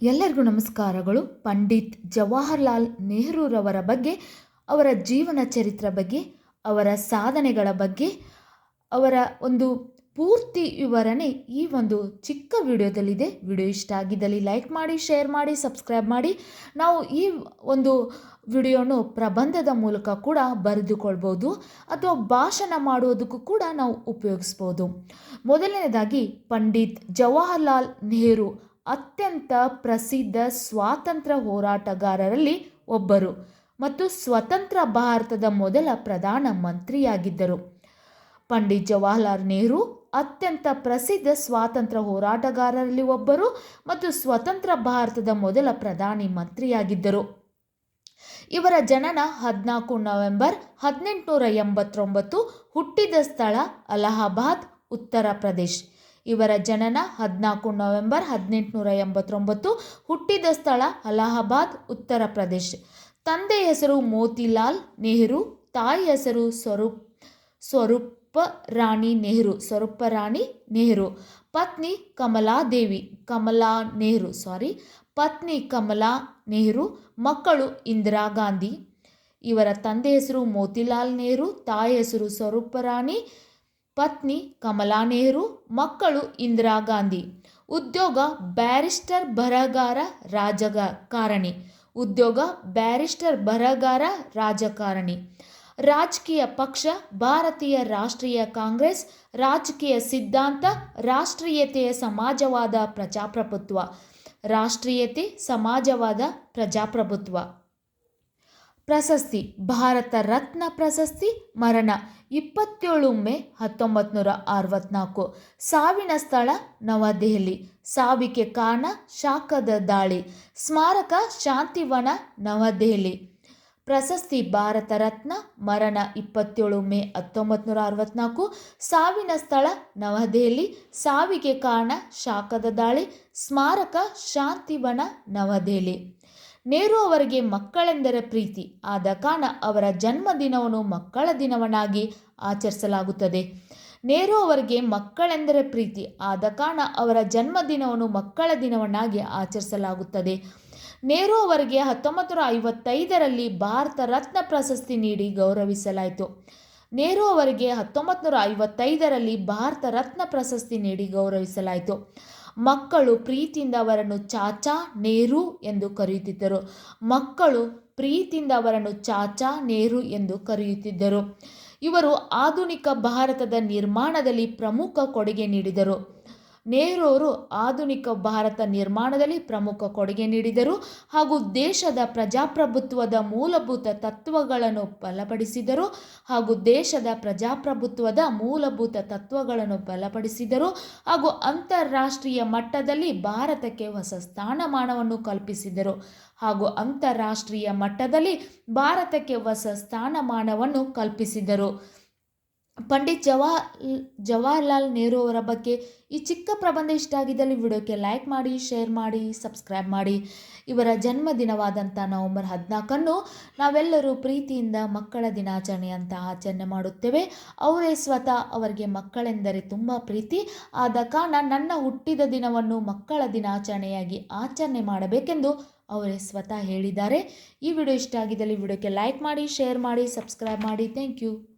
ಎಲ್ಲರಿಗೂ ನಮಸ್ಕಾರಗಳು. ಪಂಡಿತ್ ಜವಾಹರ್ಲಾಲ್ ನೆಹರೂರವರ ಬಗ್ಗೆ, ಅವರ ಜೀವನ ಚರಿತ್ರೆ ಬಗ್ಗೆ, ಅವರ ಸಾಧನೆಗಳ ಬಗ್ಗೆ, ಅವರ ಒಂದು ಪೂರ್ತಿ ವಿವರಣೆ ಈ ಒಂದು ಚಿಕ್ಕ ವಿಡಿಯೋದಲ್ಲಿದೆ. ವಿಡಿಯೋ ಇಷ್ಟ ಆಗಿದ್ದಲ್ಲಿ ಲೈಕ್ ಮಾಡಿ, ಶೇರ್ ಮಾಡಿ, ಸಬ್ಸ್ಕ್ರೈಬ್ ಮಾಡಿ. ನಾವು ಈ ಒಂದು ವಿಡಿಯೋನು ಪ್ರಬಂಧದ ಮೂಲಕ ಕೂಡ ಬರೆದುಕೊಳ್ಬೋದು. ಅಥವಾ ಭಾಷಣ ಮಾಡುವುದಕ್ಕೂ ಕೂಡ ನಾವು ಉಪಯೋಗಿಸ್ಬೋದು. ಮೊದಲನೇದಾಗಿ ಪಂಡಿತ್ ಜವಾಹರ್ಲಾಲ್ ನೆಹರು ಅತ್ಯಂತ ಪ್ರಸಿದ್ಧ ಸ್ವಾತಂತ್ರ್ಯ ಹೋರಾಟಗಾರರಲ್ಲಿ ಒಬ್ಬರು ಮತ್ತು ಸ್ವತಂತ್ರ ಭಾರತದ ಮೊದಲ ಪ್ರಧಾನ ಮಂತ್ರಿಯಾಗಿದ್ದರು. ಪಂಡಿತ್ ಜವಾಹರ್ಲಾಲ್ ನೆಹರು ಅತ್ಯಂತ ಪ್ರಸಿದ್ಧ ಸ್ವಾತಂತ್ರ್ಯ ಹೋರಾಟಗಾರರಲ್ಲಿ ಒಬ್ಬರು ಮತ್ತು ಸ್ವತಂತ್ರ ಭಾರತದ ಮೊದಲ ಪ್ರಧಾನಿ ಮಂತ್ರಿಯಾಗಿದ್ದರು. ಇವರ ಜನನ ಹದಿನಾಲ್ಕು ನವೆಂಬರ್ ಹದಿನೆಂಟುನೂರ ಎಂಬತ್ತೊಂಬತ್ತು ಹುಟ್ಟಿದ ಸ್ಥಳ ಅಲಹಾಬಾದ್, ಉತ್ತರ ಪ್ರದೇಶ್. ಇವರ ಜನನ ಹದಿನಾಲ್ಕು ನವೆಂಬರ್ ಹದಿನೆಂಟುನೂರ ಎಂಬತ್ತೊಂಬತ್ತು. ಹುಟ್ಟಿದ ಸ್ಥಳ ಅಲಹಾಬಾದ್, ಉತ್ತರ ಪ್ರದೇಶ್. ತಂದೆ ಹೆಸರು ಮೋತಿಲಾಲ್ ನೆಹರು, ತಾಯಿ ಹೆಸರು ಸ್ವರೂಪ್, ಸ್ವರೂಪ ರಾಣಿ ನೆಹರು, ಸ್ವರೂಪ ರಾಣಿ ನೆಹರು. ಪತ್ನಿ ಕಮಲಾ ದೇವಿ, ಕಮಲಾ ನೆಹರು ಸಾರಿ ಪತ್ನಿ ಕಮಲಾ ನೆಹರು, ಮಕ್ಕಳು ಇಂದಿರಾ ಗಾಂಧಿ. ಇವರ ತಂದೆ ಹೆಸರು ಮೋತಿಲಾಲ್ ನೆಹರು, ತಾಯಿ ಹೆಸರು ಸ್ವರೂಪರಾಣಿ ಪತ್ನಿ ಕಮಲಾ ನೆಹರು, ಮಕ್ಕಳು ಇಂದಿರಾ ಗಾಂಧಿ. ಉದ್ಯೋಗ ಬ್ಯಾರಿಸ್ಟರ್ ಬರಹಗಾರ ರಾಜಕಾರಣಿ ಉದ್ಯೋಗ ಬ್ಯಾರಿಸ್ಟರ್ ಬರಹಗಾರ ರಾಜಕಾರಣಿ ರಾಜಕೀಯ ಪಕ್ಷ ಭಾರತೀಯ ರಾಷ್ಟ್ರೀಯ ಕಾಂಗ್ರೆಸ್, ರಾಜಕೀಯ ಸಿದ್ಧಾಂತ, ರಾಷ್ಟ್ರೀಯತೆಯ ಸಮಾಜವಾದ ಪ್ರಜಾಪ್ರಭುತ್ವ. ರಾಷ್ಟ್ರೀಯತೆ, ಸಮಾಜವಾದ ಪ್ರಜಾಪ್ರಭುತ್ವ. ಪ್ರಶಸ್ತಿ, ಭಾರತ ರತ್ನ ಪ್ರಶಸ್ತಿ, ಮರಣ, ಇಪ್ಪತ್ತೇಳು ಮೇ ಹತ್ತೊಂಬತ್ತು ನೂರ ಅರವತ್ನಾಲ್ಕು. ಸಾವಿನ ಸ್ಥಳ ನವದೆಹಲಿ. ಸಾವಿಗೆ ಕಾರಣ ಶಾಖದ ದಾಳಿ. ಸ್ಮಾರಕ ಶಾಂತಿವನ, ನವದೆಹಲಿ. ಪ್ರಶಸ್ತಿ, ಭಾರತ ರತ್ನ, ಮರಣ, ಇಪ್ಪತ್ತೇಳು ಮೇ ಹತ್ತೊಂಬತ್ತು ನೂರ ಅರವತ್ನಾಲ್ಕು. ಸಾವಿನ ಸ್ಥಳ ನವದೆಹಲಿ. ಸಾವಿಗೆ ಕಾರಣ ಶಾಖದ ದಾಳಿ. ಸ್ಮಾರಕ ಶಾಂತಿವನ, ನವದೆಹಲಿ. ನೆಹರು ಅವರಿಗೆ ಮಕ್ಕಳೆಂದರೆ ಪ್ರೀತಿ. ಆದ ಕಾರಣ ಅವರ ಜನ್ಮದಿನವನ್ನು ಮಕ್ಕಳ ದಿನವನ್ನಾಗಿ ಆಚರಿಸಲಾಗುತ್ತದೆ. ನೆಹರು ಅವರಿಗೆ ಮಕ್ಕಳೆಂದರೆ ಪ್ರೀತಿ. ಆದ ಕಾರಣ ಅವರ ಜನ್ಮದಿನವನ್ನು ಮಕ್ಕಳ ದಿನವನ್ನಾಗಿ ಆಚರಿಸಲಾಗುತ್ತದೆ. ನೆಹರು ಅವರಿಗೆ ಹತ್ತೊಂಬತ್ತು ನೂರ ಐವತ್ತೈದರಲ್ಲಿ ಭಾರತ ರತ್ನ ಪ್ರಶಸ್ತಿ ನೀಡಿ ಗೌರವಿಸಲಾಯಿತು. ನೆಹರು ಅವರಿಗೆ ಹತ್ತೊಂಬತ್ತು ನೂರ ಐವತ್ತೈದರಲ್ಲಿ ಭಾರತ ರತ್ನ ಪ್ರಶಸ್ತಿ ನೀಡಿ ಗೌರವಿಸಲಾಯಿತು. ಮಕ್ಕಳು ಪ್ರೀತಿಯಿಂದ ಅವರನ್ನು ಚಾಚಾ ನೇರು ಎಂದು ಕರೆಯುತ್ತಿದ್ದರು. ಮಕ್ಕಳು ಪ್ರೀತಿಯಿಂದ ಅವರನ್ನು ಚಾಚಾ ನೇರು ಎಂದು ಕರೆಯುತ್ತಿದ್ದರು. ಇವರು ಆಧುನಿಕ ಭಾರತದ ನಿರ್ಮಾಣದಲ್ಲಿ ಪ್ರಮುಖ ಕೊಡುಗೆ ನೀಡಿದರು. ನೆಹರು ಅವರು ಆಧುನಿಕ ಭಾರತ ನಿರ್ಮಾಣದಲ್ಲಿ ಪ್ರಮುಖ ಕೊಡುಗೆ ನೀಡಿದರು ಹಾಗೂ ದೇಶದ ಪ್ರಜಾಪ್ರಭುತ್ವದ ಮೂಲಭೂತ ತತ್ವಗಳನ್ನು ಬಲಪಡಿಸಿದರು ಹಾಗೂ ದೇಶದ ಪ್ರಜಾಪ್ರಭುತ್ವದ ಮೂಲಭೂತ ತತ್ವಗಳನ್ನು ಬಲಪಡಿಸಿದರು ಹಾಗೂ ಅಂತಾರಾಷ್ಟ್ರೀಯ ಮಟ್ಟದಲ್ಲಿ ಭಾರತಕ್ಕೆ ಹೊಸ ಸ್ಥಾನಮಾನವನ್ನು ಕಲ್ಪಿಸಿದರು ಹಾಗೂ ಅಂತಾರಾಷ್ಟ್ರೀಯ ಮಟ್ಟದಲ್ಲಿ ಭಾರತಕ್ಕೆ ಹೊಸ ಸ್ಥಾನಮಾನವನ್ನು ಕಲ್ಪಿಸಿದರು. ಪಂಡಿತ್ ಜವಾ, ಜವಾಹರ್ಲಾಲ್ ನೆಹರು ಅವರ ಬಗ್ಗೆ ಈ ಚಿಕ್ಕ ಪ್ರಬಂಧ ಇಷ್ಟ ಆಗಿದ್ದಲ್ಲಿ ವಿಡಿಯೋಕ್ಕೆ ಲೈಕ್ ಮಾಡಿ ಶೇರ್ ಮಾಡಿ ಸಬ್ಸ್ಕ್ರೈಬ್ ಮಾಡಿ. ಇವರ ಜನ್ಮದಿನವಾದಂಥ ನವೆಂಬರ್ ಹದಿನಾಲ್ಕನ್ನು ನಾವೆಲ್ಲರೂ ಪ್ರೀತಿಯಿಂದ ಮಕ್ಕಳ ದಿನಾಚರಣೆ ಅಂತ ಆಚರಣೆ ಮಾಡುತ್ತೇವೆ. ಅವರೇ ಸ್ವತಃ ಅವರಿಗೆ ಮಕ್ಕಳೆಂದರೆ ತುಂಬ ಪ್ರೀತಿ. ಆದ ಕಾರಣ ನನ್ನ ಹುಟ್ಟಿದ ದಿನವನ್ನು ಮಕ್ಕಳ ದಿನಾಚರಣೆಯಾಗಿ ಆಚರಣೆ ಮಾಡಬೇಕೆಂದು ಅವರೇ ಸ್ವತಃ ಹೇಳಿದ್ದಾರೆ. ಈ ವಿಡಿಯೋ ಇಷ್ಟ ಆಗಿದ್ದಲ್ಲಿ ವಿಡಿಯೋಕ್ಕೆ ಲೈಕ್ ಮಾಡಿ ಶೇರ್ ಮಾಡಿ ಸಬ್ಸ್ಕ್ರೈಬ್ ಮಾಡಿ. Thank you